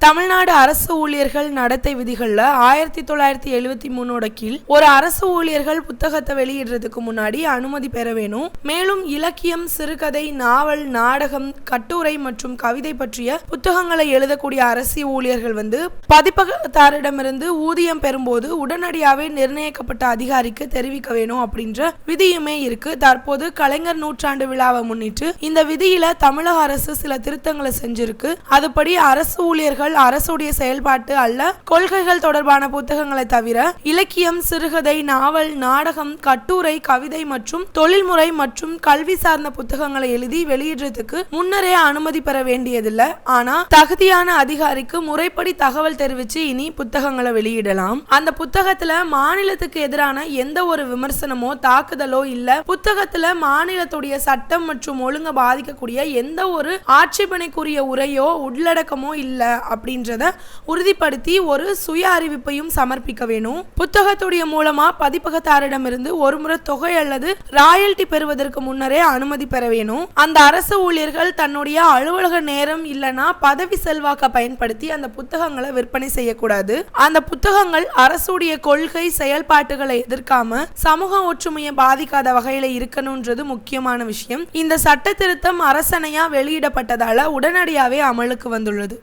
தமிழ்நாடு அரசு ஊழியர்கள் நடத்தை விதிகளில் ஆயிரத்தி தொள்ளாயிரத்தி எழுவத்தி மூணோட கீழ் ஒரு அரசு ஊழியர்கள் புத்தகத்தை வெளியிடுறதுக்கு முன்னாடி அனுமதி பெற வேணும். மேலும் இலக்கியம் சிறுகதை நாவல் நாடகம் கட்டுரை மற்றும் கவிதை பற்றிய புத்தகங்களை எழுதக்கூடிய அரசு ஊழியர்கள் வந்து பதிப்பகத்தாரிடமிருந்து ஊதியம் பெறும்போது உடனடியாகவே நிர்ணயிக்கப்பட்ட அதிகாரிக்கு தெரிவிக்க வேணும் அப்படின்ற விதியுமே இருக்கு. தற்போது கலைஞர் நூற்றாண்டு விழாவை முன்னிட்டு இந்த விதியில தமிழக அரசு சில திருத்தங்களை செஞ்சிருக்கு. அதுபடி அரசு ஊழியர்கள் அரசுடைய செயல்பாட்டு அல்ல கொள்கைகள் தொடர்பான புத்தகங்களை தவிர இலக்கியம் சிறுகதை நாவல் நாடகம் கட்டுரை கவிதை மற்றும் தொழில்முறை மற்றும் கல்வி சார்ந்த புத்தகங்களை எழுதி வெளியிடுறதுக்கு முன்னரே அனுமதி பெற வேண்டியதில்லை. ஆனா தகுதியான அதிகாரிக்கு முறைப்படி தகவல் தெரிவிச்சு இனி புத்தகங்களை வெளியிடலாம். அந்த புத்தகத்துல மாநிலத்துக்கு எதிரான எந்த ஒரு விமர்சனமோ தாக்குதலோ இல்ல புத்தகத்துல மாநிலத்துடைய சட்டம் மற்றும் ஒழுங்க பாதிக்கக்கூடிய எந்த ஒரு ஆட்சேபனைக்குரிய உரையோ உள்ளடக்கமோ இல்ல அப்படின்றத உறுதிப்படுத்தி ஒரு சுய அறிவிப்பையும் சமர்ப்பிக்க வேணும். புத்தகத்துடைய மூலமா பதிப்பகத்தாரிடமிருந்து ஒரு முறை தொகை அல்லது ராயல்டி பெறுவதற்கு முன்னரே அனுமதி பெற வேணும். அந்த அரசு ஊழியர்கள் தன்னுடைய அலுவலக நேரம் இல்லைன்னா பதவி செல்வாக்க பயன்படுத்தி அந்த புத்தகங்களை விற்பனை செய்யக்கூடாது. அந்த புத்தகங்கள் அரசுடைய கொள்கை செயல்பாட்டுகளை எதிர்க்காம சமூக ஒற்றுமையை பாதிக்காத வகையில இருக்கணும்ன்றது முக்கியமான விஷயம். இந்த சட்ட திருத்தம் அரசணையா வெளியிடப்பட்டதால உடனடியாவே அமலுக்கு வந்துள்ளது.